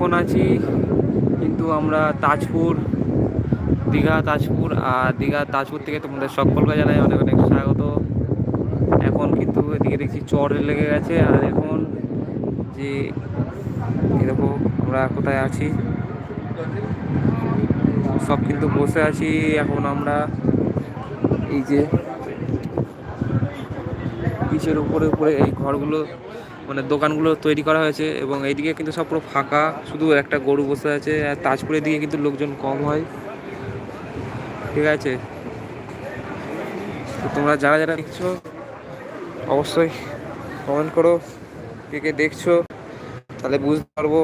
এখন আছি কিন্তু আমরা তাজপুর, দীঘা তাজপুর আর দীঘা তাজপুর থেকে তোমাদের সকলকে জানাই অনেক অনেক স্বাগত। এখন কিন্তু এদিকে দেখছি চর লেগে গেছে আর এখন যে এরকম আমরা কোথায় আছি? সব কিন্তু বসে আছি, এখন আমরা এই যে পিচের উপরে উপরে এই ঘরগুলো মানে দোকানগুলো তৈরি করা হয়েছে এবং এইদিকে কিন্তু সব পুরো ফাঁকা, শুধু একটা গরু বসে আছে আর তাজপুরের দিকে কিন্তু লোকজন কম হয়। ঠিক আছে? তো তোমরা যারা যারা দেখছ, অবশ্যই কমেন্ট করো, কে কে দেখছ, তাহলে বুঝতে পারব।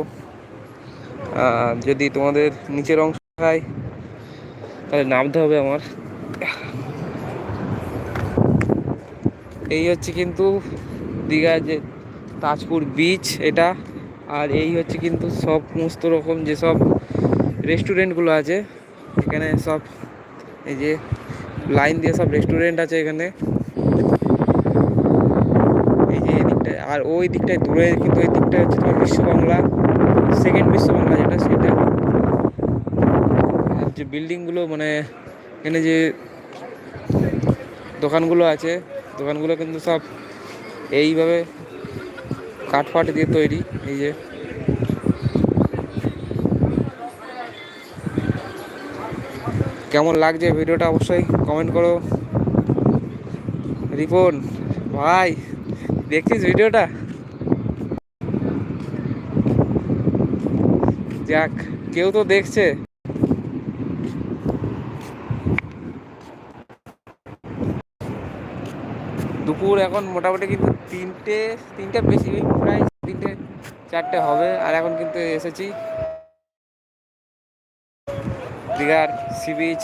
যদি তোমাদের নিচের অংশ খায় তাহলে নামতে হবে আমার। এই হচ্ছে কিন্তু দীঘা যে তাজপুর বিচ এটা। আর এই হচ্ছে কিন্তু সব সমস্ত রকম যেসব রেস্টুরেন্টগুলো আছে, এখানে সব এই যে লাইন দিয়ে সব রেস্টুরেন্ট আছে এখানে। এই যে এই দিকটায়, আর ওই দিকটায় দূরে কিন্তু ওই দিকটা হচ্ছে তোমার বিশ্ব বাংলা সেকেন্ড বিশ্ব বাংলা যেটা সেটা। যে বিল্ডিংগুলো মানে এখানে যে দোকানগুলো আছে, দোকানগুলো কিন্তু সব এইভাবে কাঠ ফাট দিয়ে তৈরি, এই যে। কেমন লাগছে ভিডিওটা অবশ্যই কমেন্ট করো। রিপন, ভাই, দেখছিস ভিডিওটা? যাক, কেউ তো দেখছে। দুপুর এখন মোটামুটি কিন্তু তিনটে তিনটে বেশি প্রায় তিনটে, চারটে হবে, আর এখন কিন্তু এসেছি। দীঘার সি বিচ।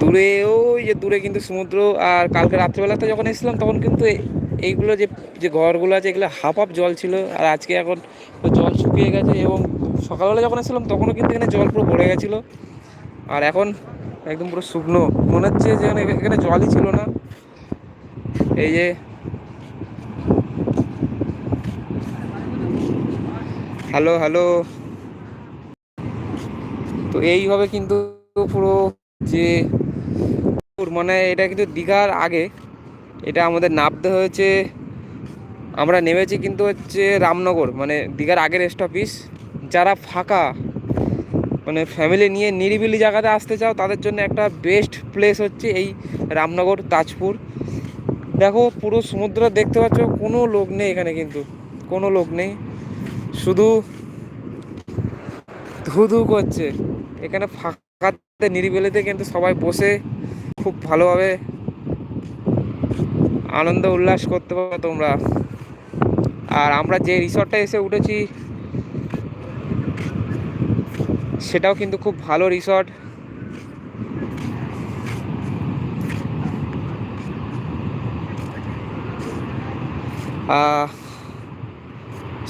দূরে, ওই যে দূরে কিন্তু সমুদ্র, আর কালকে রাত্রিবেলাতে যখন এসেছিলাম, তখন কিন্তু এইগুলো যে যে ঘরগুলো আছে, এগুলো হাফ হাফ জল ছিল, আর আজকে এখন জল শুকিয়ে গেছে এবং সকালবেলা যখন এসেছিলাম, তখনও কিন্তু এখানে জল পুরো ভরে গেছিল। আর এখন একদম পুরো শুকনো। মনে হচ্ছে যে এখানে জলই ছিল না। এই যে হ্যালো হ্যালো। তো এইভাবে কিন্তু পুরো যে মানে এটা কিন্তু দীঘার আগে। এটা আমাদের নামতে হয়েছে, আমরা নেমেছি কিন্তু হচ্ছে রামনগর মানে দীঘার আগের স্টপিস যারা ফাঁকা মানে ফ্যামিলি নিয়ে নিরিবিলি জায়গাতে আসতে চাও, তাদের জন্য একটা বেস্ট প্লেস হচ্ছে এই রামনগর, তাজপুর। দেখো, পুরো সমুদ্র দেখতে পাচ্ছ, কোনো লোক নেই এখানে কিন্তু, কোনো লোক নেই। শুধু ধু ধু করছে। এখানে ফাঁকাতে, নিরিবিলিতে কিন্তু সবাই বসে খুব ভালোভাবে আনন্দ উল্লাস করতে পারো তোমরা। আর আমরা যে রিসর্টটা এসে উঠেছি সেটাও কিন্তু খুব ভালো রিসর্ট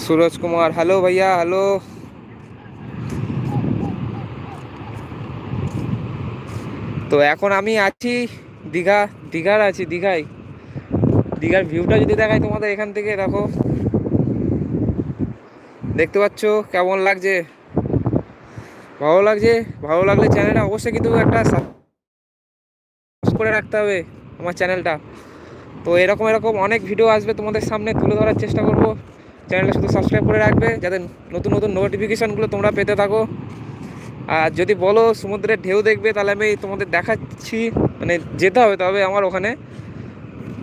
सूरज कुमार हेलो भैया हेलो তো এখন আমি আছি দীঘা দীঘার আছি দীঘায় দীঘার ভিউটা যদি দেখাই তোমাদের এখান থেকে দেখো দেখতে পাচ্ছ কেমন লাগছে ভালো লাগছে, ভালো লাগলে চ্যানেলটা অবশ্যই কিন্তু একটা করে রাখতে হবে আমার চ্যানেলটা তো এরকম এরকম অনেক ভিডিও আসবে তোমাদের সামনে, তুলে ধরার চেষ্টা করব। চ্যানেলটা শুধু সাবস্ক্রাইব করে রাখবে, যাতে নতুন নতুন নোটিফিকেশানগুলো তোমরা পেতে থাকো। আর যদি বলো সমুদ্রের ঢেউ দেখবে, তাহলে আমি তোমাদের দেখাচ্ছি মানে যেতে হবে তবে আমার ওখানে।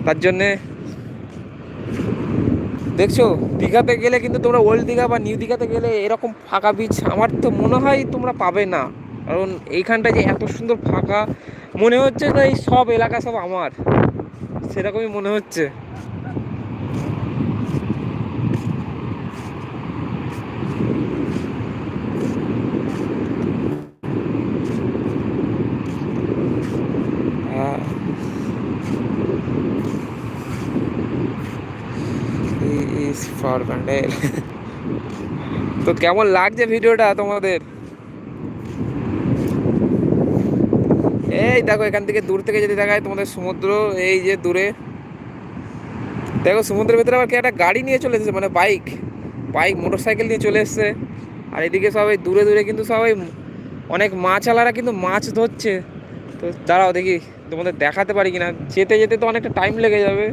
তার জন্যে দেখছ, দীঘাতে গেলে কিন্তু তোমরা ওল্ড দীঘা বা নিউ দীঘাতে গেলে এরকম ফাঁকা বিচ আমার তো মনে হয় তোমরা পাবে না। কারণ এইখানটা যে এত সুন্দর ফাঁকা, মনে হচ্ছে যে এই সব এলাকা সব আমার। সেরকমই মনে হচ্ছে হ্যাঁ ইজ ফর ব্যান্ডেল তো কেমন লাগছে ভিডিওটা তোমাদের? এই দেখো, এখান থেকে দূর থেকে যদি দেখায় তোমাদের সমুদ্র, এই যে দূরে। দেখো, সমুদ্রের ভেতরে আবার কে একটা গাড়ি নিয়ে চলে এসেছে মানে বাইক। বাইক মোটর সাইকেল নিয়ে চলে এসছে। আর এদিকে সবাই দূরে দূরে কিন্তু সবাই অনেক মাছওয়ালারা কিন্তু মাছ ধরছে। তো দাঁড়াও দেখি, তোমাদের দেখাতে পারি কিনা। যেতে যেতে তো অনেকটা টাইম লেগে যাবে।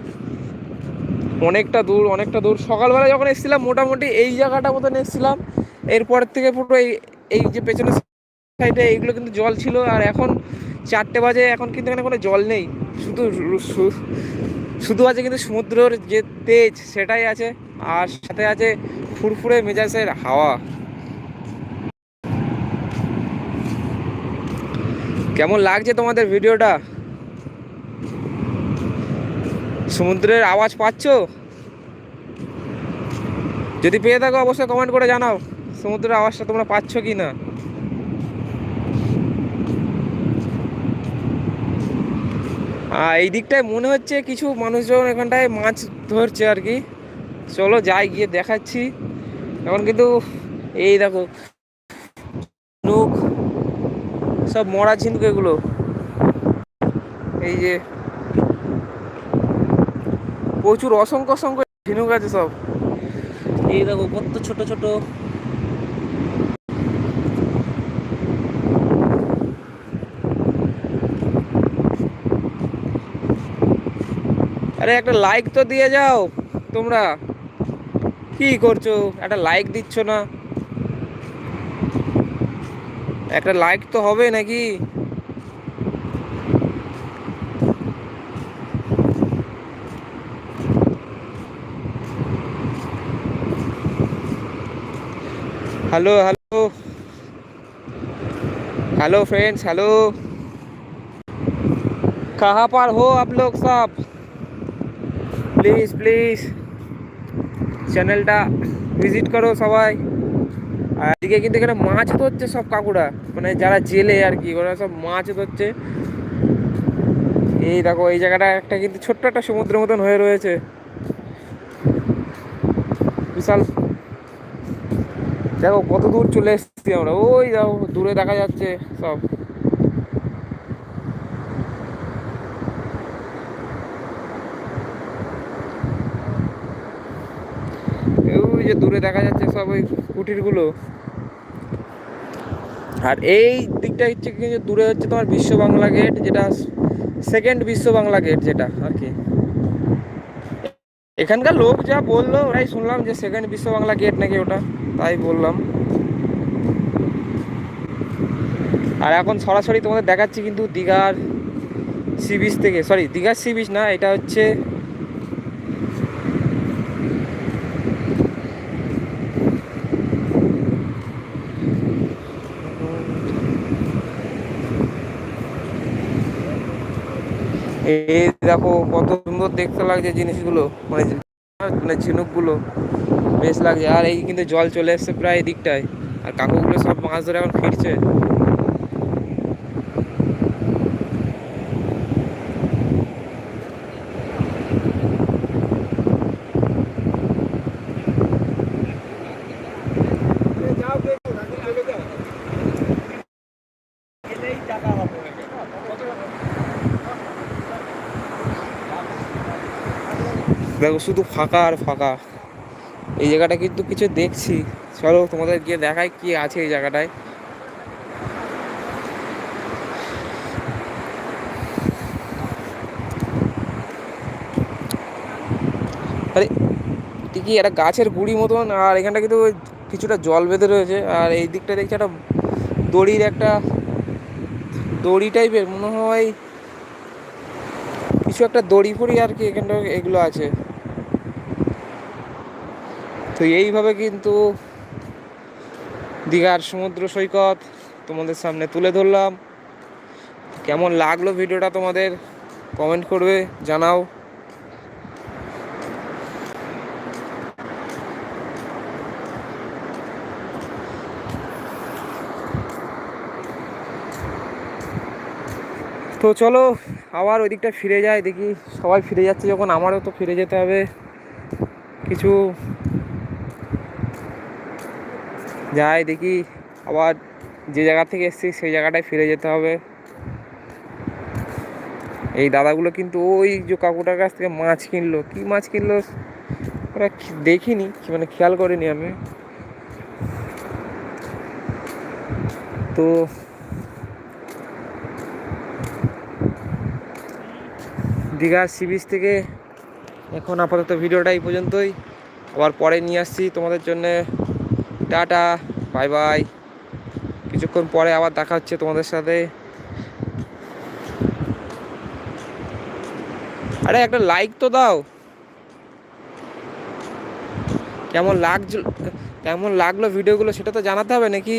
অনেকটা দূর অনেকটা দূর। সকালবেলা যখন এসেছিলাম, মোটামুটি এই জায়গাটা মতন এসেছিলাম। এরপর থেকে পুরো এই এই যে পেছনের সাইডে এইগুলো কিন্তু জল ছিল, আর এখন চারটে বাজে, এখন কিন্তু এখানে কোনো জল নেই। শুধু শুধু আছে কিন্তু সমুদ্রের যে তেজ, সেটাই আছে। আর সাথে আছে ফুরফুরে মেজাজের হাওয়া। কেমন লাগছে তোমাদের ভিডিওটা? সমুদ্রের আওয়াজ পাচ্ছো? যদি পেয়ে থাকো, অবশ্যই কমেন্ট করে জানাও, সমুদ্রের আওয়াজটা তোমরা পাচ্ছ কি না এই দিকটায় মনে হচ্ছে কিছু মানুষজন এখানটায় মাছ ধরছে আর কি। চলো যাই, গিয়ে দেখাচ্ছি। এখন কিন্তু, এই দেখো নুক সব মরা ঝিনুক এগুলো। এই যে প্রচুর অসংখ্য অসংখ্য ঝিনুক আছে সব। এই দেখো কত ছোট ছোট। আরে একটা লাইক তো দিয়ে যাও তোমরা। কি করছ? একটা লাইক দিচ্ছ না। একটা লাইক তো হবে নাকি? hello hello hello friends hello कहाँ पर हो आप लोग सब প্লিজ প্লিজ চ্যানেলটা ভিজিট করো সবাই আর এদিকে কিন্তু এখানে মাছ ধরছে সব কাকুরা মানে যারা জেলে আর কি ওরা সব মাছ ধরছে এই দেখো এই জায়গাটা একটা কিন্তু ছোট্ট একটা সমুদ্রের মতন হয়ে রয়েছে বিশাল দেখো কত দূর চলে এসেছি আমরা। ওই দেখো, দূরে দেখা যাচ্ছে সব। ওই যে দূরে দেখা যাচ্ছে সব ওই কুটিরগুলো। আর এই দিকটা হচ্ছে কি, যে দূরে হচ্ছে তোমার বিশ্ব বাংলা গেট, যেটা সেকেন্ড বিশ্ব বাংলা গেট যেটা আর কি। এখানকার লোক যা বলল, ওরাই শুনলাম যে সেকেন্ড বিশ্ব বাংলা গেট নাকি ওটা। তাই বললাম। আর এখন সরাসরি তোমাদের দেখাচ্ছি কিন্তু দীঘার সি বিচ থেকে সরি দীঘার সি বিচ না, এটা হচ্ছে এই দেখো কত সুন্দর দেখতে লাগছে জিনিসগুলো মানে মানে ঝিনুকগুলো। বেশ লাগছে। আর এই কিন্তু জল চলে এসছে প্রায় দিকটায় আর কাকুগুলো সব মাছ ধরে এখন ফিরছে। দেখো, শুধু ফাঁকা আর ফাঁকা। এই জায়গাটা কিন্তু কিছু দেখছি। চলো তোমাদের গিয়ে দেখাই কি আছে এই জায়গাটায়। আরে ঠিকই একটা গাছের গুড়ি মতন? আর এখানটা কিন্তু কিছুটা জল বেঁধে রয়েছে। আর এই দিকটা দেখছি একটা দড়ির একটা দড়ি টাইপের। মনে হয় কিছু একটা দড়ি ফড়ি আর কি এখানটা এগুলো আছে। তো এইভাবে কিন্তু দীঘার সমুদ্র সৈকত তোমাদের সামনে তুলে ধরলাম। কেমন লাগল ভিডিওটা তোমাদের? কমেন্ট করবে, জানাও। তো চলো, আবার ওই দিকটা ফিরে যায় দেখি সবাই ফিরে যাচ্ছে যখন, আমারও তো ফিরে যেতে হবে। কিছু যাই দেখি, আবার যে জায়গা থেকে এসেছি, সেই জায়গাটায় ফিরে যেতে হবে। এই দাদাগুলো কিন্তু ওই যে কাকুটার কাছ থেকে মাছ কিনলো। কি মাছ কিনলো? ওরা দেখিনি মানে খেয়াল করিনি আমি। তো দীঘার সি বিচ থেকে এখন আপাতত ভিডিওটা এই পর্যন্তই। আবার পরে নিয়ে আসছি তোমাদের জন্য। Tata, bye bye. কিছুক্ষণ পরে আবার দেখা হচ্ছে তোমাদের সাথে। আরে, একটা লাইক তো দাও। কেমন লাগছিল কেমন লাগল ভিডিওগুলো সেটা তো জানাতে হবে নাকি?